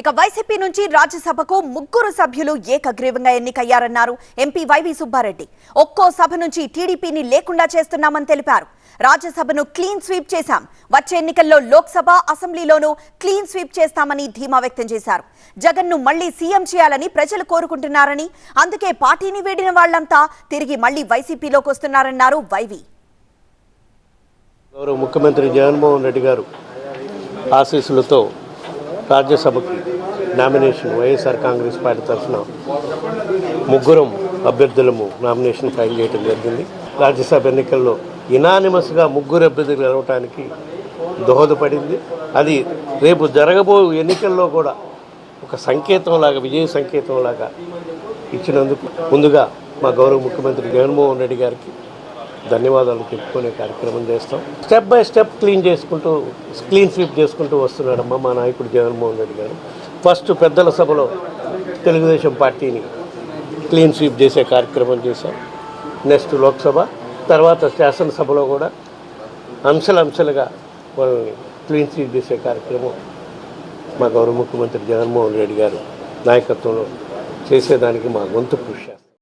ఇక వైసీపీ నుంచి రాజ్యసభకు ముగ్గురు సభ్యులు ఏకగ్రీవంగా ఎన్నికయ్యారన్నారు ఎంపీ వైవి సుబ్బారెడ్డి. ఒక్కో సభ నుంచి టీడీపీని లేకుండా చేస్తున్నామని తెలిపారు. రాజ్యసభను క్లీన్ స్వీప్ చేశాం. వచ్చే ఎన్నికల్లో లోక్సభ అసెంబ్లీలోనూ క్లీన్ స్వీప్ చేస్తామని ధీమా వ్యక్తం చేశారు. జగన్ను మళ్ళీ సీఎం చేయాలని ప్రజలు కోరుకుంటున్నారని అందుకే పార్టీని వీడిన వాళ్ళంతా తిరిగి మళ్ళీ వైసీపీలోకి వస్తున్నారన్నారు వైవి. గౌరవ ముఖ్యమంత్రి జగన్మోహన్ రెడ్డి గారు ఆశీస్సులతో రాజ్యసభకి నామినేషన్ వైఎస్ఆర్ కాంగ్రెస్ పార్టీ తరఫున ముగ్గురం అభ్యర్థులము నామినేషన్ ఫైల్ చేయడం జరిగింది. రాజ్యసభ ఎన్నికల్లో ఇనానిమస్గా ముగ్గురు అభ్యర్థులు గెలవటానికి దోహదపడింది. అది రేపు జరగబో ఎన్నికల్లో కూడా ఒక సంకేతంలాగా విజయ సంకేతంలాగా ఇచ్చినందుకు ముందుగా మా గౌరవ ముఖ్యమంత్రి జగన్మోహన్ రెడ్డి గారికి ధన్యవాదాలు చెప్పుకునే కార్యక్రమం చేస్తాం. స్టెప్ బై స్టెప్ క్లీన్ చేసుకుంటూ క్లీన్ స్వీప్ చేసుకుంటూ వస్తున్నాడమ్మా మా నాయకుడు జగన్మోహన్ రెడ్డి గారు. ఫస్ట్ పెద్దల సభలో తెలుగుదేశం పార్టీని క్లీన్ స్వీప్ చేసే కార్యక్రమం చేశాం. నెక్స్ట్ లోక్సభ తర్వాత శాసనసభలో కూడా అంశలంశలుగా అంశాలుగా వాళ్ళని క్లీన్ స్వీప్ చేసే కార్యక్రమం మా గౌరవ ముఖ్యమంత్రి జగన్మోహన్ రెడ్డి గారు నాయకత్వంలో చేసేదానికి మా గొంతు కృషి చేస్తాం